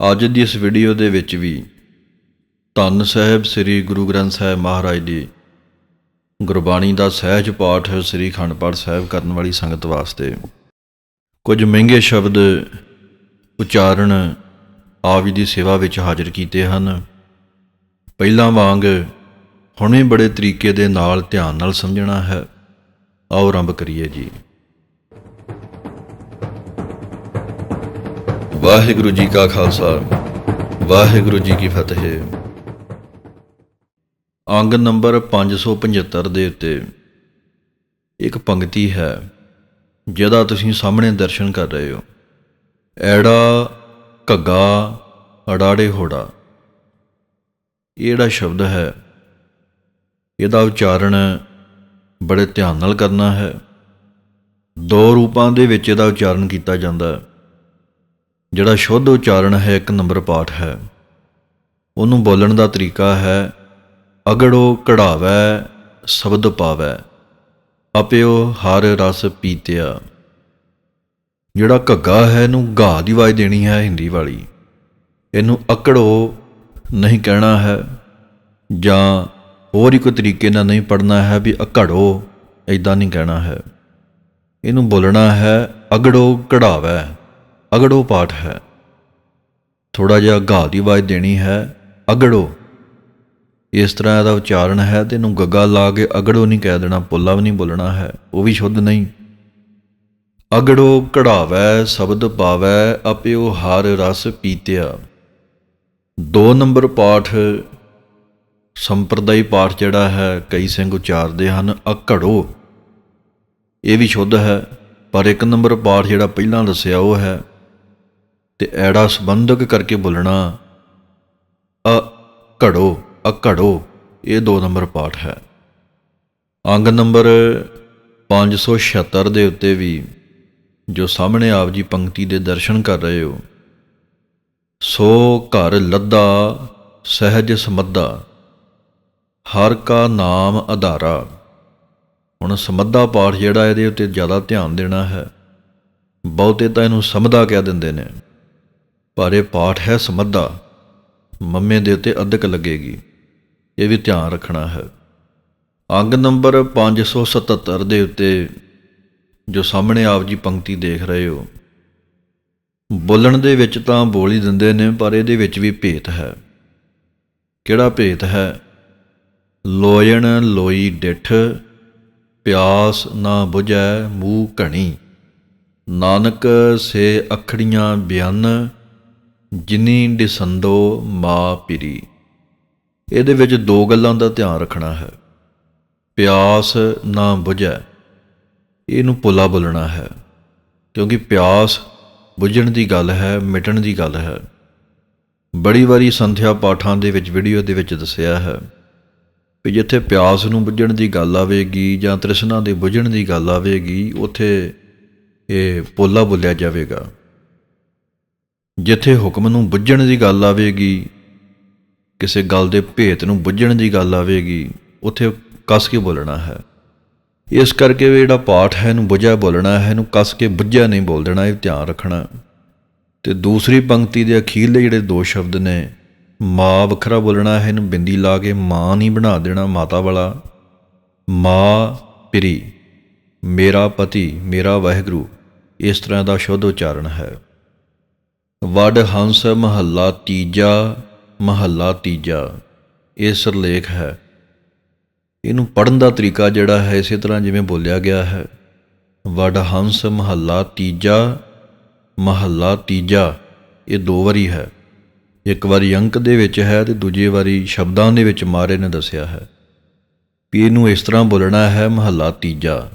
ਅੱਜ ਦੀ ਇਸ ਵੀਡੀਓ ਦੇ ਵਿੱਚ ਵੀ ਧੰਨ ਸਾਹਿਬ ਸ੍ਰੀ ਗੁਰੂ ਗ੍ਰੰਥ ਸਾਹਿਬ ਮਹਾਰਾਜ ਦੀ ਗੁਰਬਾਣੀ ਦਾ ਸਹਿਜ ਪਾਠ ਸ੍ਰੀ ਅਖੰਡ ਪਾਠ ਸਾਹਿਬ ਕਰਨ ਵਾਲੀ ਸੰਗਤ ਵਾਸਤੇ। ਕੁਝ ਮਹਿੰਗੇ ਸ਼ਬਦ ਉਚਾਰਨ ਆਪ ਜੀ ਦੀ ਸੇਵਾ ਵਿੱਚ ਹਾਜ਼ਰ ਕੀਤੇ ਹਨ। ਪਹਿਲਾਂ ਵਾਂਗ ਹੁਣੇ ਬੜੇ ਤਰੀਕੇ ਦੇ ਨਾਲ ਧਿਆਨ ਨਾਲ ਸਮਝਣਾ ਹੈ। ਆਓ ਆਰੰਭ ਕਰੀਏ ਜੀ। ਵਾਹਿਗੁਰੂ ਜੀ ਕਾ ਖਾਲਸਾ, ਵਾਹਿਗੁਰੂ ਜੀ ਕੀ ਫਤਿਹ। ਅੰਗ ਨੰਬਰ 575 ਦੇ ਉੱਤੇ ਇੱਕ ਪੰਕਤੀ ਹੈ, ਜਿਹਦਾ ਤੁਸੀਂ ਸਾਹਮਣੇ ਦਰਸ਼ਨ ਕਰ ਰਹੇ ਹੋ। ਐੜਾ ਘੱਗਾ ਅੜਾੜੇ ਹੋੜਾ। ਇਹ ਜਿਹੜਾ ਸ਼ਬਦ ਹੈ। ਇਹਦਾ ਉਚਾਰਨ ਬੜੇ ਧਿਆਨ ਨਾਲ ਕਰਨਾ ਹੈ। ਦੋ ਰੂਪਾਂ ਦੇ ਵਿੱਚ ਇਹਦਾ ਉਚਾਰਨ ਕੀਤਾ ਜਾਂਦਾ ਹੈ। ਜਿਹੜਾ ਸ਼ੁੱਧ ਉਚਾਰਨ ਹੈ, ਇੱਕ ਨੰਬਰ ਪਾਠ ਹੈ। ਉਹਨੂੰ ਬੋਲਣ ਦਾ ਤਰੀਕਾ ਹੈ, ਅਗੜੋ ਕਢਾਵੈ, ਸ਼ਬਦ ਪਾਵੈ ਅਪਿਓ ਹਰ ਰਸ ਪੀਤਿਆ। ਜਿਹੜਾ ਘੱਗਾ ਹੈ, ਇਹਨੂੰ ਘਾ ਦੀ ਆਵਾਜ਼ ਦੇਣੀ ਹੈ, ਹਿੰਦੀ ਵਾਲੀ। ਇਹਨੂੰ ਅਕੜੋ ਨਹੀਂ ਕਹਿਣਾ ਹੈ, ਜਾਂ ਹੋਰ ਹੀ ਕੋਈ ਤਰੀਕੇ ਨਾਲ ਨਹੀਂ ਪੜਨਾ ਹੈ ਵੀ ਅਕੜੋ ਐਦਾਂ ਨਹੀਂ ਕਹਿਣਾ ਹੈ। ਇਹਨੂੰ ਬੋਲਣਾ ਹੈ, ਅਗੜੋ ਕਢਾਵੈ। ਅਗੜੋ ਪਾਠ ਹੈ। ਥੋੜਾ ਜਿਹਾ ਘਾ ਦੀ ਆਵਾਜ਼ ਦੇਣੀ ਹੈ, ਅਗੜੋ। ਇਸ ਤਰ੍ਹਾਂ ਇਹਦਾ ਉਚਾਰਨ ਹੈ ਤੇ ਇਹਨੂੰ ਗੱਗਾ ਲਾ ਕੇ ਅਗੜੋ ਨਹੀਂ ਕਹਿ ਦੇਣਾ, ਪੁੱਲਾ ਵੀ ਨਹੀਂ ਬੋਲਣਾ ਹੈ, ਉਹ ਵੀ ਸ਼ੁੱਧ ਨਹੀਂ। ਅਗੜੋ ਕਢਾਵੈ, ਸ਼ਬਦ ਪਾਵੈ ਅਪਿਓ ਹਰ ਰਸ ਪੀਤਿਆ। ਦੋ ਨੰਬਰ ਪਾਠ ਸੰਪਰਦਾਈ ਪਾਠ ਜਿਹੜਾ ਹੈ, ਕਈ ਸਿੰਘ ਉਚਾਰਦੇ ਹਨ, ਅਕੜੋ। ਇਹ ਵੀ ਸ਼ੁੱਧ ਹੈ, ਪਰ ਇੱਕ ਨੰਬਰ ਪਾਠ ਜਿਹੜਾ ਪਹਿਲਾਂ ਦੱਸਿਆ ਉਹ ਹੈ ਤੇ ਐੜਾ ਸੰਬੰਧਕ ਕਰਕੇ ਬੋਲਣਾ, ਅ ਘੜੋ ਅਕੜੋ ਇਹ ਦੋ ਨੰਬਰ ਪਾਠ ਹੈ। ਅੰਗ ਨੰਬਰ 576 ਦੇ ਉੱਤੇ ਵੀ ਜੋ ਸਾਹਮਣੇ ਆਪ ਜੀ ਪੰਕਤੀ ਦੇ ਦਰਸ਼ਨ ਕਰ ਰਹੇ ਹੋ, ਸੋ ਘਰ ਲੱਦਾ, ਸਹਿਜ ਸਮੱਦਾ ਹਰ ਕਾ ਨਾਮ ਆਧਾਰਾ ਹੁਣ ਸਮੱਦਾ ਪਾਠ ਜਿਹੜਾ ਇਹਦੇ ਉੱਤੇ ਜ਼ਿਆਦਾ ਧਿਆਨ ਦੇਣਾ ਹੈ, ਬਹੁਤੇ ਤਾਂ ਇਹਨੂੰ ਸਮਦਾ ਕਹਿ ਦਿੰਦੇ ਨੇ। ਪਰ ਇਹ ਪਾਠ ਹੈ ਸਮੱਧਾ। ਮੰਮੇ ਦੇ ਉੱਤੇ ਅਧਿਕ ਲੱਗੇਗੀ। ਇਹ ਵੀ ਧਿਆਨ ਰੱਖਣਾ ਹੈ। ਅੰਗ ਨੰਬਰ 577 ਦੇ ਉੱਤੇ ਜੋ ਸਾਹਮਣੇ ਆਪ ਜੀ ਪੰਕਤੀ ਦੇਖ ਰਹੇ ਹੋ। ਬੋਲਣ ਦੇ ਵਿੱਚ ਤਾਂ ਬੋਲ ਹੀ ਦਿੰਦੇ ਨੇ, ਪਰ ਇਹਦੇ ਵਿੱਚ ਵੀ ਭੇਤ ਹੈ। ਕਿਹੜਾ ਭੇਤ ਹੈ? ਲੋਇਣ ਲੋਈ ਡਿਠ, ਪਿਆਸ ਨਾ ਬੁਝੈ ਮੂੰਹ ਘਣੀ। ਨਾਨਕ ਸੇ ਅਖੜੀਆਂ ਬਿਆਨ ਜਿਨੀ ਦਿਸੰਦੋ ਮਾ ਪਿਰੀ। ਇਹਦੇ ਵਿੱਚ ਦੋ ਗੱਲਾਂ ਦਾ ਧਿਆਨ ਰੱਖਣਾ ਹੈ। ਪਿਆਸ ਨਾ 부ਝੈ ਇਹਨੂੰ ਪੁੱਲਾ ਬੋਲਣਾ ਹੈ। ਕਿਉਂਕਿ ਪਿਆਸ ਬੁੱਝਣ ਦੀ ਗੱਲ ਹੈ, ਮਿਟਣ ਦੀ ਗੱਲ ਹੈ। ਬੜੀ ਵਾਰੀ ਸੰਥਿਆ ਪਾਠਾਂ ਦੇ ਵਿੱਚ, ਵੀਡੀਓ ਦੇ ਵਿੱਚ ਦੱਸਿਆ ਹੈ ਕਿ ਜਿੱਥੇ ਪਿਆਸ ਨੂੰ ਬੁੱਝਣ ਦੀ ਗੱਲ ਆਵੇਗੀ ਜਾਂ ਤ੍ਰਿਸ਼ਨਾ ਦੇ ਬੁੱਝਣ ਦੀ ਗੱਲ ਆਵੇਗੀ, ਉੱਥੇ ਇਹ ਪੋਲਾ ਬੋਲਿਆ ਜਾਵੇਗਾ। ਜਿੱਥੇ ਹੁਕਮ ਨੂੰ ਬੁੱਝਣ ਦੀ ਗੱਲ ਆਵੇਗੀ, ਕਿਸੇ ਗੱਲ ਦੇ ਭੇਤ ਨੂੰ ਬੁੱਝਣ ਦੀ ਗੱਲ ਆਵੇਗੀ, ਉੱਥੇ ਕੱਸ ਕੇ ਬੋਲਣਾ ਹੈ। ਇਸ ਕਰਕੇ ਵੀ ਜਿਹੜਾ ਪਾਠ ਹੈ ਇਹਨੂੰ ਬੁੱਝਿਆ ਬੋਲਣਾ ਹੈ, ਇਹਨੂੰ ਕਸ ਕੇ ਬੁੱਝਿਆ ਨਹੀਂ ਬੋਲ ਦੇਣਾ, ਇਹ ਧਿਆਨ ਰੱਖਣਾ। ਤੇ ਦੂਸਰੀ ਪੰਕਤੀ ਦੇ ਅਖੀਰਲੇ ਜਿਹੜੇ ਦੋ ਸ਼ਬਦ ਨੇ, ਮਾਂ ਵੱਖਰਾ ਬੋਲਣਾ ਹੈ, ਇਹਨੂੰ ਬਿੰਦੀ ਲਾ ਕੇ ਮਾਂ ਨਹੀਂ ਬਣਾ ਦੇਣਾ, ਮਾਤਾ ਵਾਲਾ। ਮਾਂ ਪਿਰੀ, ਮੇਰਾ ਪਤੀ, ਮੇਰਾ ਵਾਹਿਗੁਰੂ, ਇਸ ਤਰ੍ਹਾਂ ਦਾ ਸ਼ੁੱਧ ਉਚਾਰਨ ਹੈ। ਵਡ ਹੰਸ ਮਹੱਲਾ ਤੀਜਾ ਮਹੱਲਾ ਤੀਜਾ। ਇਹ ਸਿਰਲੇਖ ਹੈ। ਇਹਨੂੰ ਪੜਨ ਦਾ ਤਰੀਕਾ ਜਿਹੜਾ ਹੈ, ਇਸੇ ਤਰ੍ਹਾਂ ਜਿਵੇਂ ਬੋਲਿਆ ਗਿਆ ਹੈ। ਵਡ ਹੰਸ ਮਹੱਲਾ ਤੀਜਾ ਮਹੱਲਾ ਤੀਜਾ। ਇਹ ਦੋ ਵਾਰੀ ਹੈ। ਇੱਕ ਵਾਰੀ ਅੰਕ ਦੇ ਵਿੱਚ ਹੈ ਤੇ ਦੂਜੀ ਵਾਰੀ ਸ਼ਬਦਾਂ ਦੇ ਵਿੱਚ ਮਾਰੇ ਨੇ ਦੱਸਿਆ ਹੈ। ਵੀ ਇਹਨੂੰ ਇਸ ਤਰ੍ਹਾਂ ਬੋਲਣਾ ਹੈ, ਮਹੱਲਾ ਤੀਜਾ।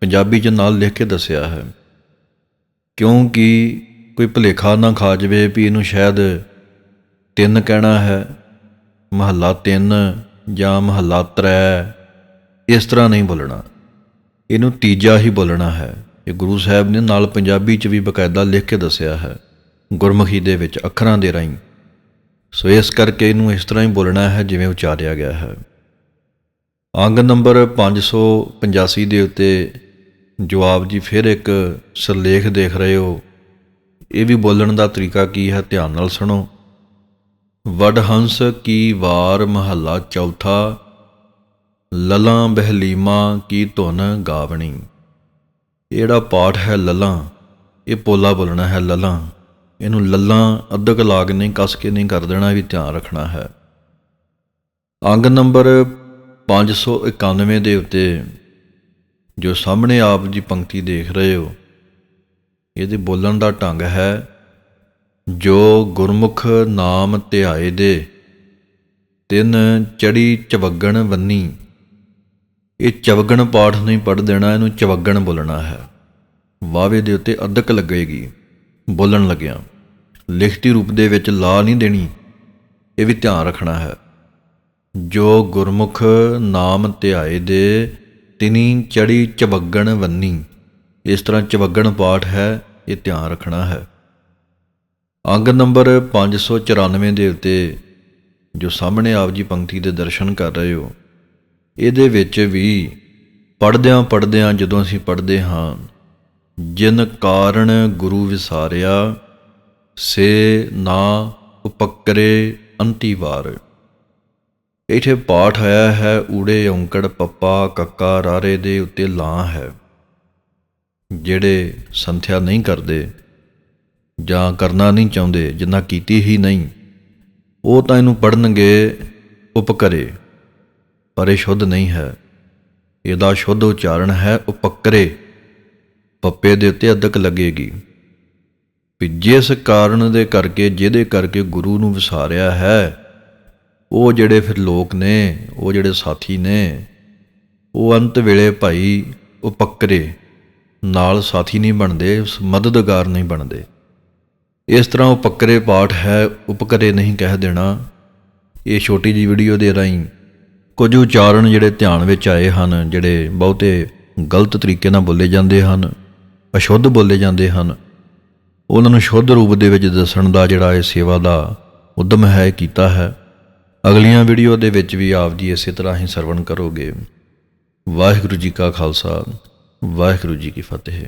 ਪੰਜਾਬੀ 'ਚ ਨਾਲ ਲਿਖ ਕੇ ਦੱਸਿਆ ਹੈ। ਕਿਉਂਕਿ ਕੋਈ ਭੁਲੇਖਾ ਨਾ ਖਾ ਜਵੇ, ਵੀ ਇਹਨੂੰ ਸ਼ਾਇਦ ਤਿੰਨ ਕਹਿਣਾ ਹੈ, ਮਹੱਲਾ ਤਿੰਨ ਜਾਂ ਮਹੱਲਾ ਤ੍ਰੈ, ਇਸ ਤਰ੍ਹਾਂ ਨਹੀਂ ਬੋਲਣਾ। ਇਹਨੂੰ ਤੀਜਾ ਹੀ ਬੋਲਣਾ ਹੈ। ਇਹ ਗੁਰੂ ਸਾਹਿਬ ਨੇ ਨਾਲ ਪੰਜਾਬੀ 'ਚ ਵੀ ਬਕਾਇਦਾ ਲਿਖ ਕੇ ਦੱਸਿਆ ਹੈ, ਗੁਰਮੁਖੀ ਦੇ ਵਿੱਚ ਅੱਖਰਾਂ ਦੇ ਰਾਹੀਂ। ਸੋ ਇਸ ਕਰਕੇ ਇਹਨੂੰ ਇਸ ਤਰ੍ਹਾਂ ਹੀ ਬੋਲਣਾ ਹੈ ਜਿਵੇਂ ਉਚਾਰਿਆ ਗਿਆ ਹੈ। ਅੰਗ ਨੰਬਰ 585 ਦੇ ਉੱਤੇ ਜਵਾਬ ਜੀ ਫਿਰ ਇੱਕ ਸਿਰਲੇਖ ਦੇਖ ਰਹੇ ਹੋ। ਇਹ ਵੀ ਬੋਲਣ ਦਾ ਤਰੀਕਾ ਕੀ ਹੈ? ਧਿਆਨ ਨਾਲ ਸੁਣੋ। ਵਡਹੰਸ ਕੀ ਵਾਰ ਮਹੱਲਾ ਚੌਥਾ, ਲਲਾਂ ਬਹਿਲੀਮਾ ਕੀ ਧੁਨ ਗਾਵਣੀ। ਇਹ ਜਿਹੜਾ ਪਾਠ ਹੈ ਲਲਾਂ, ਇਹ ਪੋਲਾ ਬੋਲਣਾ ਹੈ ਲਲਾਂ। ਇਹਨੂੰ ਲੱਲਾਂ ਅੱਧਕ ਲਾਗ ਨਹੀਂ, ਕੱਸ ਕੇ ਨਹੀਂ ਕਰ ਦੇਣਾ ਵੀ ਧਿਆਨ ਰੱਖਣਾ ਹੈ। ਅੰਗ ਨੰਬਰ 591 ਦੇ ਉੱਤੇ, ਜੋ ਸਾਹਮਣੇ ਆਪ ਜੀ ਪੰਕਤੀ ਦੇਖ ਰਹੇ ਹੋ ਇਹਦੇ ਬੋਲਣ ਦਾ ਢੰਗ ਹੈ, ਜੋ ਗੁਰਮੁਖ ਨਾਮ ਧਿਆਏ ਦੇ, ਤਿੰਨ ਚੜੀ ਚਵਗਣ ਵੰਨੀ ਇਹ ਚਵਗਣ ਪਾਠ ਨਹੀਂ ਪੜ ਦੇਣਾ, ਇਹਨੂੰ ਚਵਗਣ ਬੋਲਣਾ ਹੈ। ਵਾਵੇ ਦੇ ਉੱਤੇ ਅਧਕ ਲੱਗੇਗੀ, ਬੋਲਣ ਲੱਗਿਆ। ਲਿਖਤੀ ਰੂਪ ਦੇ ਵਿੱਚ ਲਾ ਨਹੀਂ ਦੇਣੀ, ਇਹ ਵੀ ਧਿਆਨ ਰੱਖਣਾ ਹੈ। ਜੋ ਗੁਰਮੁਖ ਨਾਮ ਧਿਆਏ ਦੇ, ਤਿਨੀ ਚੜੀ ਚਵਗਣ ਵੰਨੀ ਇਸ ਤਰ੍ਹਾਂ ਚਵਗਣ ਪਾਠ ਹੈ ਇਹ ਧਿਆਨ ਰੱਖਣਾ ਹੈ। ਅੰਗ ਨੰਬਰ 594 ਦੇ ਉੱਤੇ ਜੋ ਸਾਹਮਣੇ ਆਪ ਜੀ ਪੰਕਤੀ ਦੇ ਦਰਸ਼ਨ ਕਰ ਰਹੇ ਹੋ, ਇਹਦੇ ਵਿੱਚ ਵੀ ਪੜਦਿਆਂ ਪੜਦਿਆਂ ਜਦੋਂ ਅਸੀਂ ਪੜਦੇ ਹਾਂ, ਜਿਨ ਕਾਰਣ ਗੁਰੂ ਵਿਸਾਰਿਆ, ਸੇ ਨਾ ਉਪਕਰੇ ਅੰਤੀ ਵਾਰ। ਇਥੇ ਪਾਠ ਆਇਆ ਹੈ, ਊੜੇ ਔਂਕੜ, ਪੱਪਾ, ਕੱਕਾ, ਰਾਰੇ ਦੇ ਉੱਤੇ ਲਾਂ ਹੈ। ਜਿਹੜੇ ਸੰਥਿਆ ਨਹੀਂ ਕਰਦੇ ਜਾਂ ਕਰਨਾ ਨਹੀਂ ਚਾਹੁੰਦੇ, ਜਿੰਨਾ ਕੀਤੀ ਹੀ ਨਹੀਂ, ਉਹ ਤਾਂ ਇਹਨੂੰ ਪੜਨਗੇ ਉਪਕਰੇ, ਪਰ ਇਹ ਸ਼ੁੱਧ ਨਹੀਂ ਹੈ। ਇਹਦਾ ਸ਼ੁੱਧ ਉਚਾਰਨ ਹੈ ਉਪਕਰੇ। ਪੱਪੇ ਦੇ ਉੱਤੇ ਅਦਕ ਲੱਗੇਗੀ। ਵੀ ਜਿਸ ਕਾਰਨ ਦੇ ਕਰਕੇ, ਜਿਹਦੇ ਕਰਕੇ ਗੁਰੂ ਨੂੰ ਵਿਸਾਰਿਆ ਹੈ, ਉਹ ਜਿਹੜੇ ਫਿਰ ਲੋਕ ਨੇ, ਉਹ ਜਿਹੜੇ ਸਾਥੀ ਨੇ, ਉਹ ਅੰਤ ਵੇਲੇ ਭਾਈ ਉਪਕਰੇ। ਨਾਲ ਸਾਥੀ ਨਹੀਂ ਬਣਦੇ, ਮਦਦਗਾਰ ਨਹੀਂ ਬਣਦੇ। ਇਸ ਤਰ੍ਹਾਂ ਉਹ ਪੱਕਰੇ ਪਾਠ ਹੈ, ਉਪਕਰੇ ਨਹੀਂ ਕਹਿ ਦੇਣਾ। ਇਹ ਛੋਟੀ ਜੀ ਵੀਡੀਓ ਦੇ ਰਾਹੀਂ ਕੁਝ ਉਚਾਰਨ ਜਿਹੜੇ ਧਿਆਨ ਵਿੱਚ ਆਏ ਹਨ, ਜਿਹੜੇ ਬਹੁਤੇ ਗਲਤ ਤਰੀਕੇ ਨਾਲ ਬੋਲੇ ਜਾਂਦੇ ਹਨ, ਅਸ਼ੁੱਧ ਬੋਲੇ ਜਾਂਦੇ ਹਨ। ਉਹਨਾਂ ਨੂੰ ਸ਼ੁੱਧ ਰੂਪ ਦੇ ਵਿੱਚ ਦੱਸਣ ਦਾ ਜਿਹੜਾ ਇਹ ਸੇਵਾ ਦਾ ਉਦਮ ਹੈ, ਇਹ ਕੀਤਾ ਹੈ। ਅਗਲੀਆਂ ਵੀਡੀਓ ਦੇ ਵਿੱਚ ਵੀ ਆਪ ਜੀ ਇਸੇ ਤਰ੍ਹਾਂ ਹੀ ਸਰਵਣ ਕਰੋਗੇ। ਵਾਹਿਗੁਰੂ ਜੀ ਕਾ ਖਾਲਸਾ। ਵਾਹਿਗੁਰੂ ਜੀ ਕੀ ਫਤਿਹ।